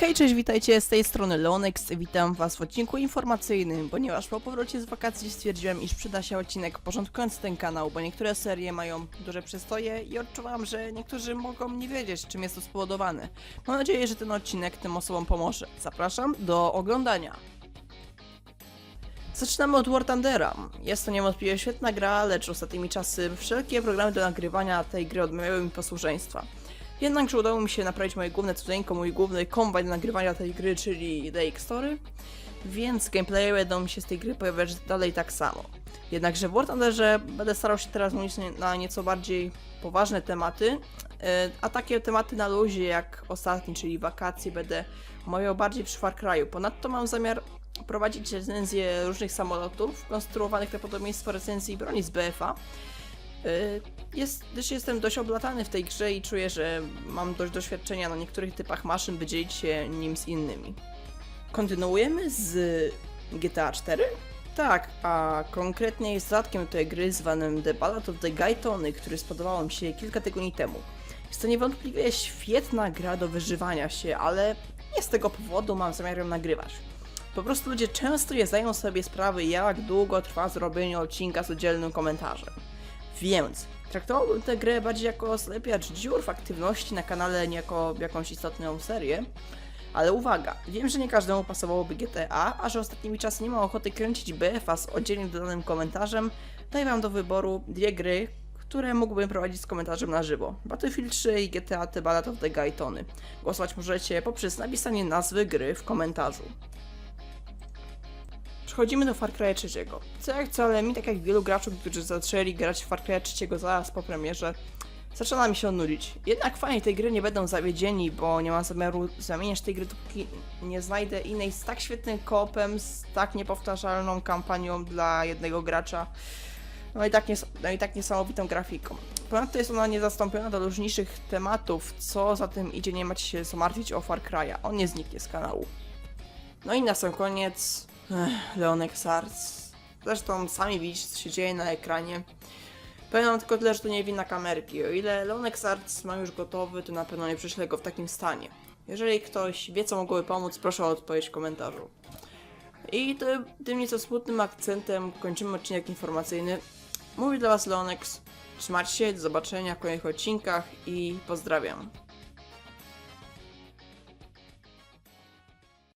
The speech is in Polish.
Hej, cześć, witajcie, z tej strony Leonex, witam was w odcinku informacyjnym, ponieważ po powrocie z wakacji stwierdziłem, iż przyda się odcinek porządkujący ten kanał, bo niektóre serie mają duże przystoje i odczuwam, że niektórzy mogą nie wiedzieć, czym jest to spowodowane. Mam nadzieję, że ten odcinek tym osobom pomoże. Zapraszam do oglądania. Zaczynamy od War Thundera. Jest to niewątpliwie świetna gra, lecz ostatnimi czasy wszelkie programy do nagrywania tej gry odmawiały mi posłuszeństwa. Jednakże udało mi się naprawić moje główne cudeńko, mój główny kombajn nagrywania tej gry, czyli The Story, więc gameplaye będą mi się z tej gry pojawiać dalej tak samo. Jednakże w War Thunderze będę starał się teraz mówić na nieco bardziej poważne tematy, e, a takie tematy na luzie jak ostatni, czyli wakacje, będę omawiał bardziej przy Far Cry'u. Ponadto mam zamiar prowadzić recenzję różnych samolotów, konstruowanych na podobieństwo recenzji broni z BFA. Y, Jest, gdyż jestem dość oblatany w tej grze i czuję, że mam dość doświadczenia na niektórych typach maszyn, by dzielić się nim z innymi. Kontynuujemy z GTA 4? Tak, a konkretnie z dodatkiem tej gry zwanym The Ballad of the Guytony, który spodobał mi się kilka tygodni temu. Jest to niewątpliwie świetna gra do wyżywania się, ale nie z tego powodu mam zamiar ją nagrywać. Po prostu ludzie często nie zdają sobie sprawy, jak długo trwa zrobienie odcinka z oddzielnym komentarzem. Więc traktowałbym tę grę bardziej jako zlepiacz dziur w aktywności na kanale, nie jako jakąś istotną serię. Ale uwaga, wiem, że nie każdemu pasowałoby GTA, a że ostatnimi czasy nie mam ochoty kręcić BFA z oddzielnie dodanym komentarzem, daję wam do wyboru dwie gry, które mógłbym prowadzić z komentarzem na żywo. Battlefield 3 i GTA The Ballad of the Guytony. Głosować możecie poprzez napisanie nazwy gry w komentarzu. Przechodzimy do Far Cry 3. Co jak co, ale mi, tak jak wielu graczy, którzy zaczęli grać w Far Cry 3 zaraz po premierze, zaczyna mi się nudzić. Jednak fani tej gry nie będą zawiedzieni, bo nie mam zamiaru zamieniać tej gry, dopóki nie znajdę innej z tak świetnym koopem, z tak niepowtarzalną kampanią dla jednego gracza, no i tak, nies- no i tak niesamowitą grafiką. Ponadto jest ona niezastąpiona do różniejszych tematów, co za tym idzie, nie macie się co martwić o Far Cry'a, on nie zniknie z kanału. No i na sam koniec ech, Leonex Arts. Zresztą sami widzicie, co się dzieje na ekranie. Wam tylko tyle, że to nie wina kamerki. O ile Leonex Arts ma już gotowy, to na pewno nie przyślę go w takim stanie. Jeżeli ktoś wie, co mogłoby pomóc, proszę o odpowiedź w komentarzu. I to, tym nieco smutnym akcentem kończymy odcinek informacyjny. Mówi dla Was Leonex. Trzymajcie się, do zobaczenia w kolejnych odcinkach i pozdrawiam.